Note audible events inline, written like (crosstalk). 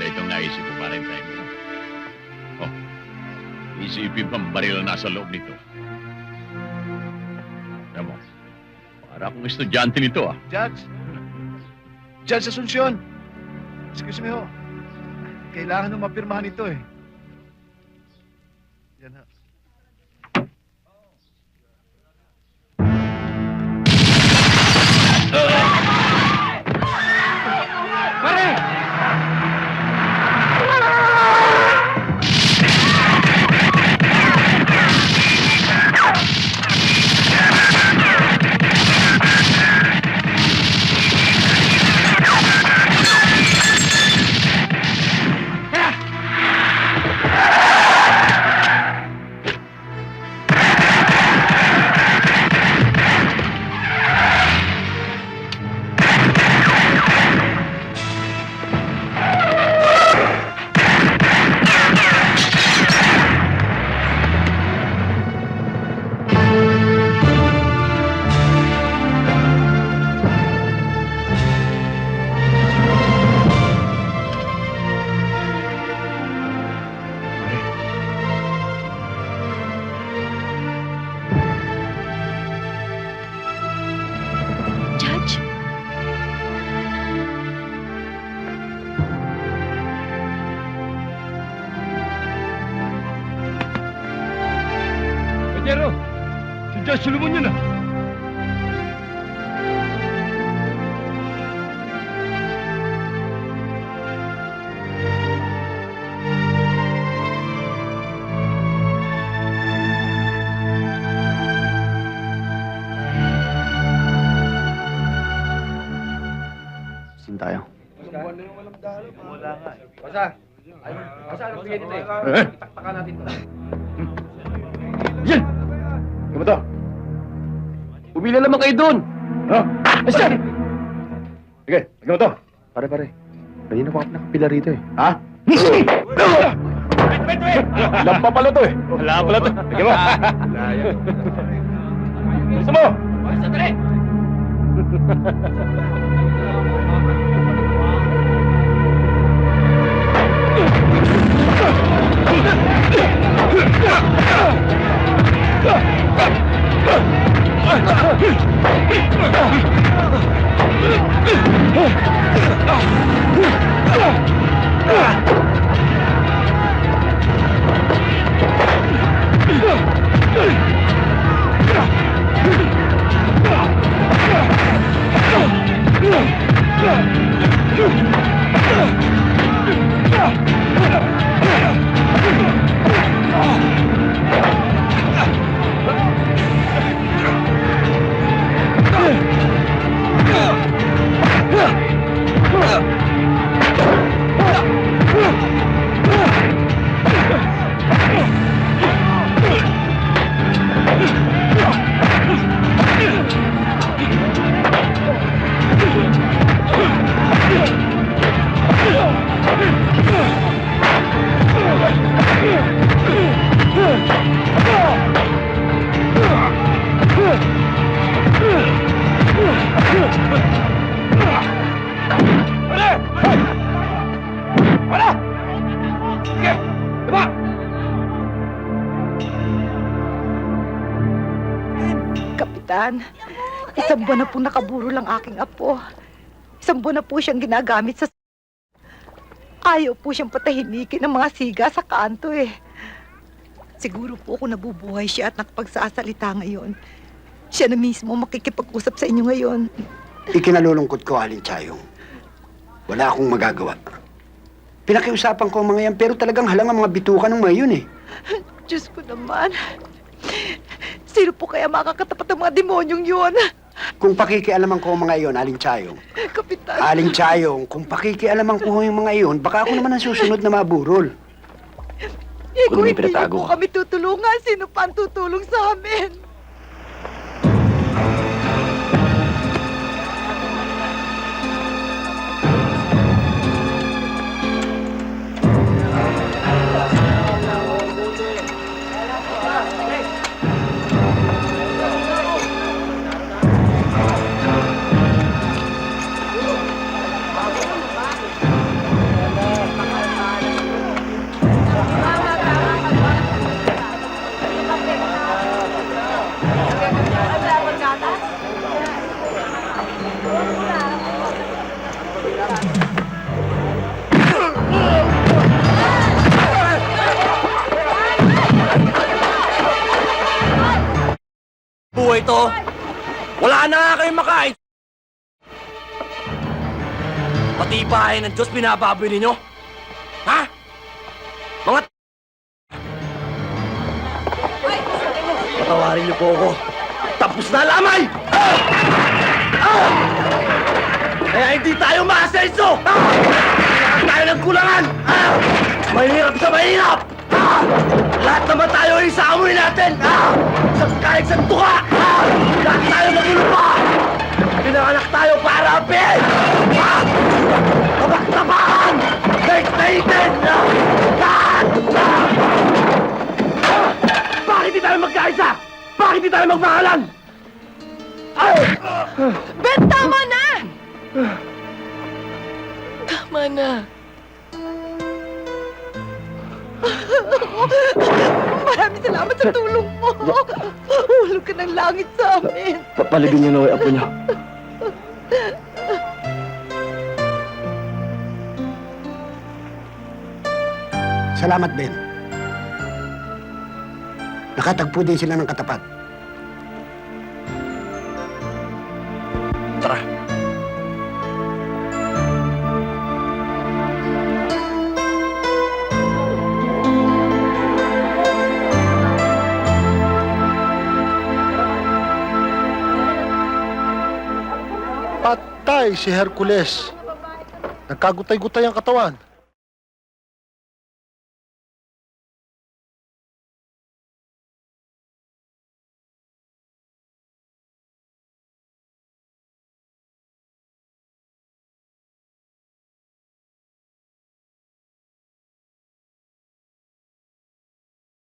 maganda itong naisip ko pa rin tayo. Oh, isipin pang baril na nasa loob nito. Alam mo, para akong estudyante nito ah. Judge! Judge Asuncion! Excuse me ho. Kailangan nung mapirmahan ito eh. Yan ha. Judge? Si Judge Solomon yun ah! Sin tayo. Basa! Ay, basa, anong bigay dito eh? Eh? Taktakan natin to. Yan! Ano to? Umila naman kayo doon! Ha? Basta! Sige, ano to? Pare, pare. Kanina pa ako nakapila rito eh. Ha? Lampa pala to eh. Wala pala to. Sige mo. Gusto mo? Sandali! (laughs) Kapitan, isang buwan na po nakaburo lang aking apo. Isang buwan na po siyang ginagamit sa... Ayaw po siyang patahimikin ng mga siga sa kanto eh. Siguro po kung nabubuhay siya at nakapagsasalita ngayon, siya na mismo makikipag-usap sa inyo ngayon. Ikinalulungkot ko, Alin Chayong. Wala akong magagawa. Pinakiusapan ko ang mga yan, pero talagang halang ang mga bituka ng mga yun eh. Diyos ko naman. Sino po kaya makakatapat ng mga demonyong yun? Kung pakikialaman ko ang mga iyon, Aling Chayong. Kapitan. Aling Chayong, kung pakikialaman ko yung mga iyon, baka ako naman ang susunod na maburol. Eh, Kung hindi niyo po ka. kami tutulungan, sino pa ang tutulong sa amin? Kayong makain. Pati bahay ng Diyos binababoy ninyo. Ha? Mga Patawarin niyo po ako. Tapos na lamay! Ah! Ah! Kaya hindi tayo maasenso! Ah! Kailangan tayo ng kulangan! Ah! Mahirap sa mahirap! Ah! Lahat naman tayo ay sa amoy natin! Ah! Sa kahit sa tuka! Ah! Lahat tayo magulupa! Pinanganak tayo para apin! Ah! Tabak-tabakan! Ah! Ah! Bakit di tayo magkaisa? Bakit di tayo magmahalan? Ay! Ben, tama na! Tama na. Maraming salamat sa tulong mo. Hulog ka ng langit sa amin. Papalibin niyo na apo niyo. Salamat, Ben. Nakatagpo din sila ng katapat. Tara. Patay si Hercules. Nagkagutay-gutay ang katawan.